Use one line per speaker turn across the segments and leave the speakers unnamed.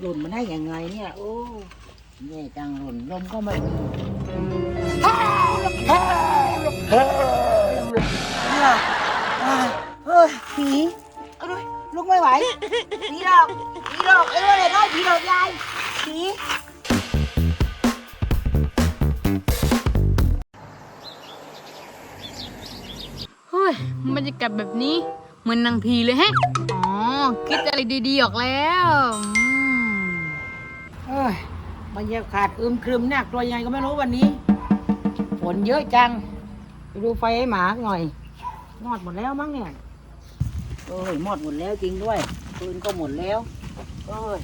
หล่นมาได้ยังไงเนี่ย โอ้แย่จังหล่นลมก็ไม่มีเนี่ยเฮ้ยผีเอาด้วยลุกไม่ไหวผีหลอกผีหลอกเอ้ยอะไรน้ผีหลอกยายผี
เฮ้ยบรรยากาศแบบนี้เหมือนนางพีเลยแฮะ อ๋อ คิดอะไรดีๆออกแล้ว
บรรยากาศอึมครึมน่ากลัวยังไงก็ไม่รู้วันนี้ ฝนเยอะจังไปดูไฟให้หมาหน่อยมอดหมดแล้วมั้งเนี่ยเอ้ยมอดหมดแล้วจริงด้วยปืนก็หมดแล้วเอ้ย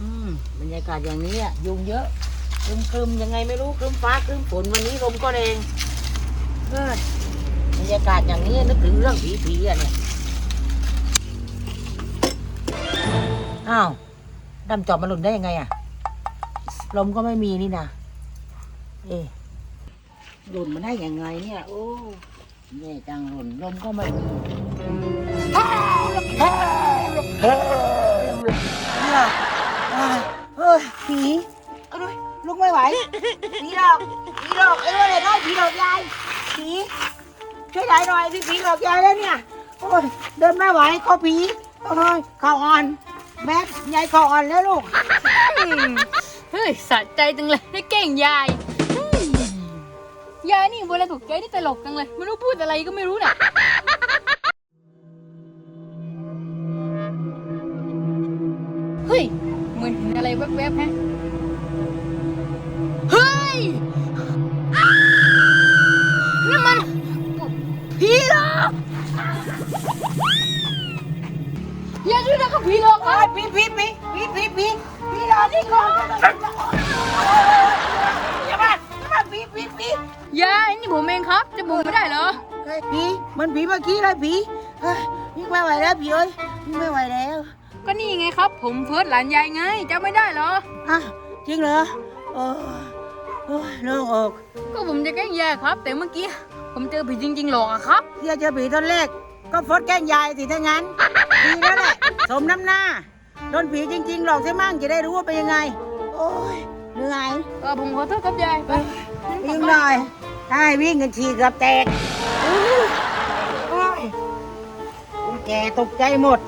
อืมบรรยากาศอย่างนี้อะยุงเยอะครึมครึมยังไงไม่รู้ครึมฟ้าครึมฝนวันนี้ลมก็แรงเอ้ยบรรยากาศอย่างนี้นึกถึงเรื่องผีผีๆอะเนี่ยอ้าวดำจอบมันหล่นได้ยังไงอะ ลมก็ไม่มีนี่นะเอ๊ะหล่นมาได้ยังไงเนี่ย โอ้แย่จังหล่นลมก็ไม่มีเนี่ยเฮ้ยผีเอาด้วยลุกไม่ไหวผีหลอกผีหลอกเอ้ยว่าอะไรน้อยผีหลอกยายผีช่วยยายหน่อยพี่ผีหลอกยายแล้วเนี่ยโอ้ยเดินไม่ไหวเขาผีโอ้ยเข่าอ่อนแม่ยายเข่าอ่อนแล้วลูก
เฮ้ยสะใจจังเลยได้เก่งยายอืมยายนี่เวลาถูกใจนี่ตลกจังเลยไม่รู้พูดอะไรก็ไม่รู้น่ะ เฮ้ยเหมือนเห็นอะไรแวบๆฮะ เฮ้ยนั่นมันผีหลอกอย่าช่วยนะครับผีหลอกครับ
ผีผีผีผีผีผีผีหลอกนี่ก่อน ผ
มเองครับจะบุกไม่ได้เหรอ
เฮ้ยผีมันผีเมื่อกี้เลยผีเฮ้ยยิ่งไม่ไหวแล้วผีเอ้ยยิ่งไม่ไหวแล้ว
ก็นี่ไงครับ ผมเฟิร์สหลานยายไงจำไม่ได้เหรอ
ฮะจริงเหรอโอ้โอ้ยโล่งอก
ก็ผมจะแกล้งยายครับ แต่เมื่อกี้ผมเจอผีจริง ๆ หรอกอะครับ
ที่จะเจอผีตอนแรกก็ฟดแกล้งยายสิถ้างั้นดีแล้วแหละสมน้ำหน้าโดนผีจริง ๆ หลอกใช่มั่งจะได้รู้ว่าเป็นยังไง โอ้ยเหนื่อย
เออผมขอโทษครับยายไป
วิ่งหน่อยถ้า ใช่วิ่งกันฉีกเกับแตกโอ้ยแก่ตกใจหมด